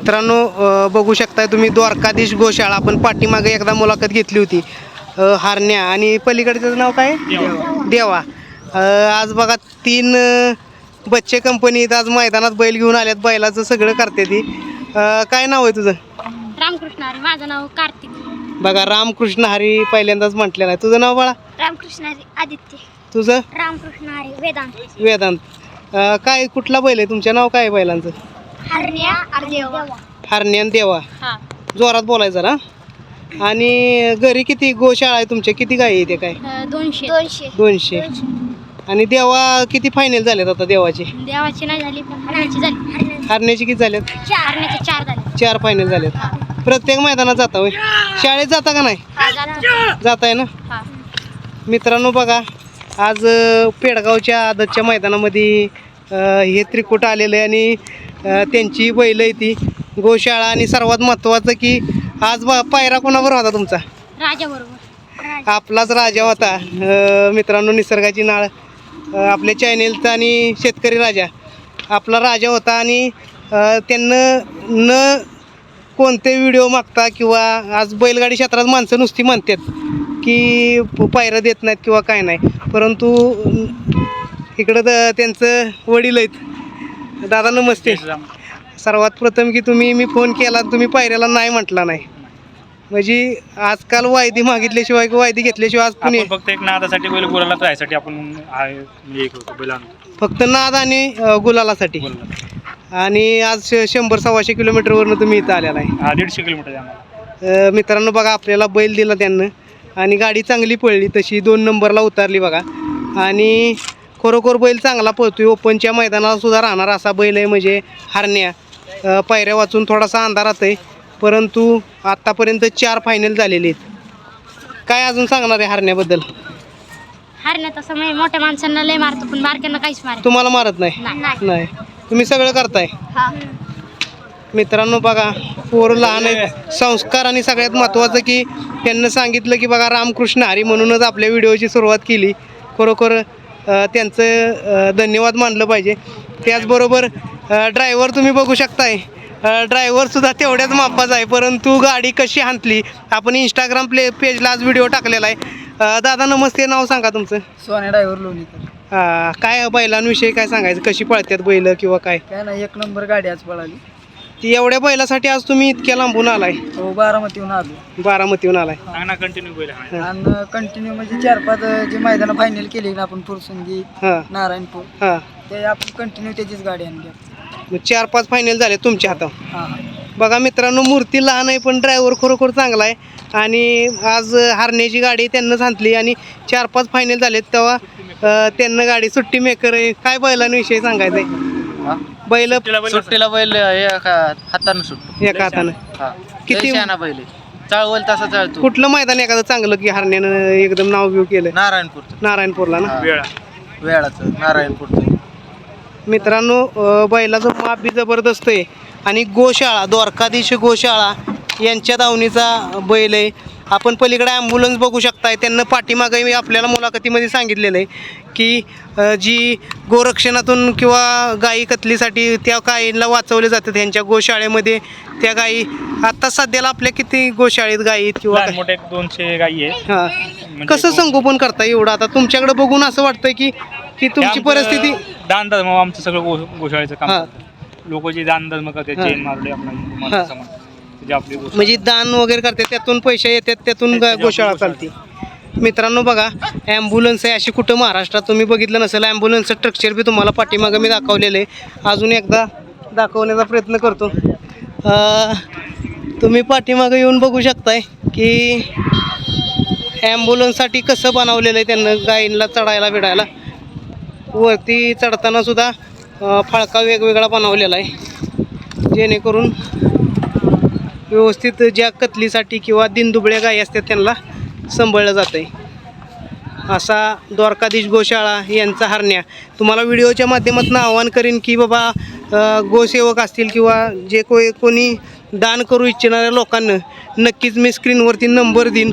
मित्रांनो बघू शकताय तुम्ही द्वारकाधीश गोशाळा आपण पाठीमागे एकदा मुलाखत घेतली होती हारण्या. आणि पलीकडचं नाव काय? देवा. आज बघा तीन बच्चे कंपनीत आज मैदानात बैल घेऊन आल्यात. बैलाचं सगळं करते ती. काय नाव आहे तुझं? रामकृष्ण हरी. माझं नाव कार्तिक. बघा रामकृष्ण हरी पहिल्यांदाच म्हटलेलं आहे. तुझं नाव बाळा? रामकृष्ण हरी आदित्य. तुझं? रामकृष्ण हरी वेदांत. वेदांत. काय कुठला बैल आहे? तुमचं नाव काय आहे बैलांचं? हरण्या देवा. हरण्यान देवा. हा. जोरात बोलायचं ना? आणि घरी किती गोशाळा आहे तुमच्या? किती गाई आहे ते काय दोनशे. दोनशे. दोनशे. आणि देवा किती फायनल झालेत आता देवाचे? देवाची नाही झाली पण हरण्याची झाली. हरण्याचे किती झालेत? हरण्याचे चार झाले. चार फायनल झालेत. प्रत्येक मैदानात जाता होय? शाळेत जाता का नाही? हा जातो. जाताय ना? हा. मित्रांनो बघा आज अ, पेडगावच्या आदतच्या मैदानामध्ये अ, हे त्रिकूट आलेलं आहे आणि त्यांची बैल आहे ती. गोशाळा आणि सर्वात महत्त्वाचं की आज बा पायरा कोणावर होता तुमचा? राजा. बरोबर आपलाच राजा होता. मित्रांनो निसर्गाची नाळ. आपल्या चॅनेलचा आणि शेतकरी राजा. आपला राजा होता आणि त्यांनं न कोणते व्हिडिओ मागता किंवा आज बैलगाडी क्षेत्रात माणसं नुसती म्हणतात की पायरं देत नाहीत किंवा काय नाही. परंतु इकडं त्यांचं वडील आहेत. दादा नमस्ते. सर्वात प्रथम की तुम्ही मी फोन केला तुम्ही पायऱ्याला नाही म्हटला नाही. म्हणजे आजकाल वायदी मागितल्याशिवाय किंवा वायदी घेतल्याशिवाय आज आपण फक्त एक नादासाठी बैल गुलाला आपण आहे म्हणजे हे करतो बैल आणतो. फक्त नाद आणि अ, गुलालासाठी. गुलाला. आणि आज श- शंभर सव्वाशे किलोमीटरवरनं तुम्ही इथं आलेला आहे. हा दीडशे किलोमीटर आहे आम्हाला अ, मित्रांनो बघा आपल्याला बैल दिला त्यांना. आणि गाडी चांगली पळली तशी दोन नंबरला उतरली बघा. आणि खरोखर बैल चांगला पळतोय. ओपनच्या मैदानाला सुद्धा राहणार असा बैल आहे म्हणजे हरण्या. पायऱ्या वाचून थोडासा अंधारात आहे परंतु आत्तापर्यंत चार फायनल झालेले आहेत. काय अजून सांगणार आहे हरण्याबद्दल? हरण्या तसं म्हणजे मोठ्या माणसांना लय मारतो पण बारक्यांना काहीच मारत तुम्हाला मारत नाही? नाही. नाही. तुम्ही सगळं करताय? हा. मित्रांनो बघा पोरं लहान आहेत. संस्कार आणि सगळ्यात महत्त्वाचं की त्यांना सांगितलं की बघा रामकृष्ण हरी म्हणूनच आपल्या व्हिडिओची सुरुवात केली. खरोखर त्यांचं धन्यवाद मानलं पाहिजे. त्याचबरोबर ड्रायव्हर तुम्ही बघू शकताय. ड्रायव्हरसुद्धा तेवढ्याच मापाचा आहे परंतु गाडी कशी हांतली आपण इंस्टाग्राम प्ले पेजला आज व्हिडिओ टाकलेला आहे. दादा नमस्ते नाव सांगा तुमचं. सोन्या ड्रायव्हर लोणीकर अ, काय बैलांविषयी काय सांगायचं? कशी पळतात बैल किंवा काय? काय नाही एक नंबर गाडी आज पळाली. ती एवढ्या बैलासाठी आज तुम्ही इतक्या लांबून आलाय. हो बारामतीहून आलो. बारामतीहून आलाय. कंटिन्यू बैल आणि कंटिन्यू म्हणजे चार पाच जे मैदानं फायनल केली ना आपण फुरसुंगी हां. नारायणपूर हां. ते आपण कंटिन्यू त्याचीच गाडी आणली मग चार पाच फायनल झाले तुमच्या हातात हां. बघा मित्रांनो मूर्ती लहान आहे पण ड्रायव्हर खरोखर चांगला आहे. आणि आज हारण्याची गाडी त्यांनाच आणली आणि चार पाच फायनल झालेत तेव्हा अं, त्यांना गाडी सुट्टी मेकर आहे. काय बैलांविषयी सांगायचं आहे बैल सुट्टीला बैल बैल एका हातानं सुटतो एका हातानं. हा. किती- बैल आहे. चाळवल तसा चालतो कुठलं मैदान एखादं चांगलं की हरण्यानं एकदम नाव घेऊ केलं नारायणपूरचं. नारायणपूरला ना? हा. वेळा. वेळाचं नारायणपूरचं. मित्रांनो अ, बैलाचं माप बी जबरदस्त आहे. आणि गोशाळा द्वारकाधीश गोशाळा यांच्या दावणीचा बैल आहे. आपण पलीकडे ॲम्ब्युलन्स बघू शकताय त्यांना पाठीमागे मी आपल्याला मुलाखतीमध्ये सांगितलेलं आहे की जी गोरक्षणातून किंवा गायी कतलीसाठी त्या गायींना वाचवले जातात यांच्या गोशाळेमध्ये त्या गायी आत्ता सध्याला आपल्या किती गोशाळेत गायी किंवा? मोठे दोनशे गायी आहे हां म्हणजे कसं संगोपन करता एवढं आता तुमच्याकडे बघून असं वाटतंय की की तुमची परिस्थिती दान धर्म आमचं सगळं गोशाळेचं काम. लोक जे दान धर्म करतात हा. जैन मारुडे आपला जे आपली गोष्ट म्हणजे दान वगैरे करते त्यातून पैसे येतात त्यातून गा- गोशाळा गोशाळा. चालते. मित्रांनो बघा ॲम्ब्युलन्स आहे अशी कुठं महाराष्ट्रात तुम्ही बघितलं नसेल ॲम्ब्युलन्सचं स्ट्रक्चर बी तुम्हाला पाठीमागं मी दाखवलेलं आहे. अजून एकदा दाखवण्याचा प्रयत्न करतो. अं, तुम्ही पाठीमागं येऊन बघू शकताय की ॲम्ब्युलन्ससाठी कसं बनवलेलं आहे त्यांना गायींना चढायला बिडायला वरती चढताना सुद्धा अं, फाळका वेगवेगळा बनवलेला आहे. जेणेकरून व्यवस्थित ज्या कतलीसाठी किंवा दिनदुबळ्या गायी असतात त्यांना सांभाळलं जातं आहे असा द्वारकाधीश गोशाळा यांचा हरण्या. तुम्हाला व्हिडिओच्या माध्यमातून आवाहन करीन की बाबा गोसेवक असतील किंवा जे कोई कोणी दान करू इच्छिणाऱ्या लोकांना नक्कीच मी स्क्रीनवरती नंबर देईन.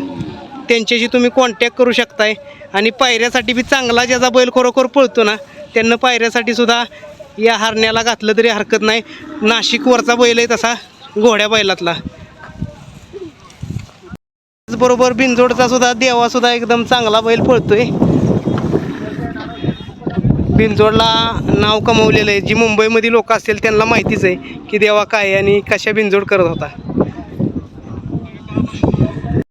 त्यांच्याशी तुम्ही कॉन्टॅक्ट करू शकताय. आणि पायऱ्यासाठी बी चांगला ज्याचा बैल खरोखर पळतो ना त्यांना पायऱ्यासाठी सुद्धा या हरण्याला घातलं तरी हरकत नाही. नाशिकवरचा बैल आहे तसा. घोड्या बैलातला. त्याचबरोबर बिनजोडचा सुद्धा देवा सुद्धा एकदम चांगला बैल पळतोय. बिनजोडला नाव कमवलेलं आहे. जी मुंबईमध्ये लोक असतील त्यांना माहितीच आहे की देवा काय आहे आणि कशा बिनजोड करत होता.